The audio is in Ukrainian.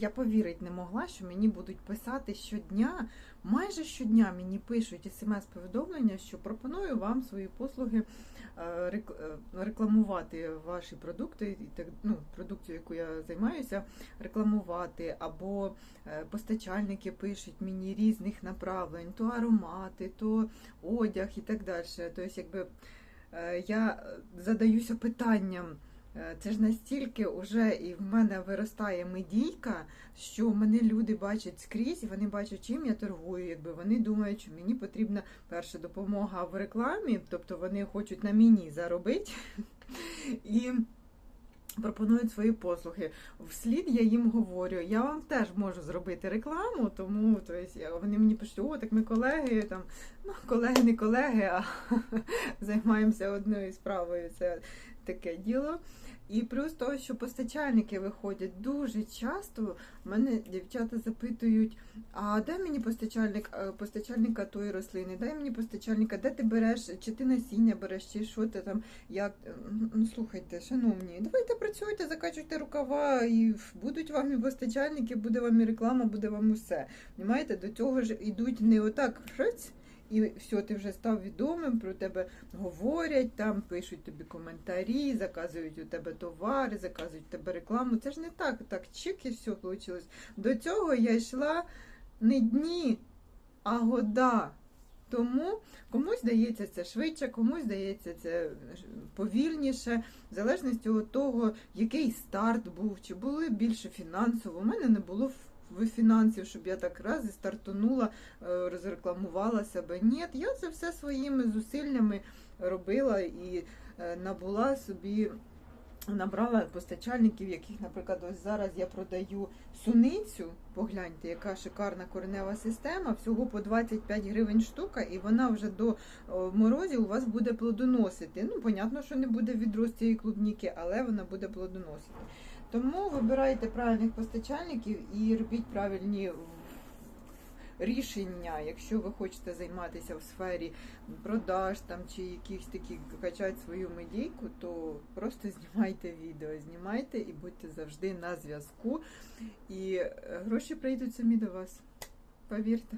я повірити не могла, що мені будуть писати щодня, майже щодня мені пишуть смс-повідомлення, що пропоную вам свої послуги е, е, рекламувати ваші продукти, ну, продукцію, яку я займаюся, рекламувати, або е, постачальники пишуть мені різних направлень, то аромати, то одяг і так далі. Тобто, якби я задаюся питанням. Е, Це ж настільки вже і в мене виростає медійка, що мене люди бачать скрізь, вони бачать, чим я торгую. Якби вони думають, що мені потрібна перша допомога в рекламі, тобто вони хочуть на мені заробити і пропонують свої послуги. Вслід я їм говорю, я вам теж можу зробити рекламу, тому то есть, вони мені пишуть, о, так ми колеги, там, ну, колеги не колеги, а займаємося одною справою. Це таке діло. І плюс того, що постачальники виходять дуже часто. Мене дівчата запитують: а де мені постачальник е, постачальника тої рослини? Дай мені постачальника, де ти береш, чи ти насіння береш, чи що ти там, як ну слухайте, шановні, давайте працюйте, закачуйте рукава, і будуть вам і постачальники, буде вам і реклама, буде вам усе. Понимаєте, до цього ж ідуть не отак і все, ти вже став відомим, про тебе говорять, там пишуть тобі коментарі, заказують у тебе товари, заказують у тебе рекламу. Це ж не так, так чик і все вийшло. До цього я йшла не дні, а года. Тому комусь здається це швидше, комусь здається це повільніше, в залежності від того, який старт був, чи були більше фінансово. У мене не було в фінансів, щоб я так раз і стартанула, е, розрекламувала себе. Ні, я це все своїми зусиллями робила і е, набула собі. Набрала постачальників, яких, наприклад, ось зараз я продаю суницю. Погляньте, яка шикарна коренева система, всього по 25 гривень штука, і вона вже до морозів у вас буде плодоносити. Ну, понятно, що не буде відрост цієї клубніки, але вона буде плодоносити. Тому вибирайте правильних постачальників і робіть правильні рішення, якщо ви хочете займатися в сфері продаж там чи якихось таких качати свою медійку, то просто знімайте відео, знімайте і будьте завжди на зв'язку. І е, гроші прийдуть самі до вас. Повірте.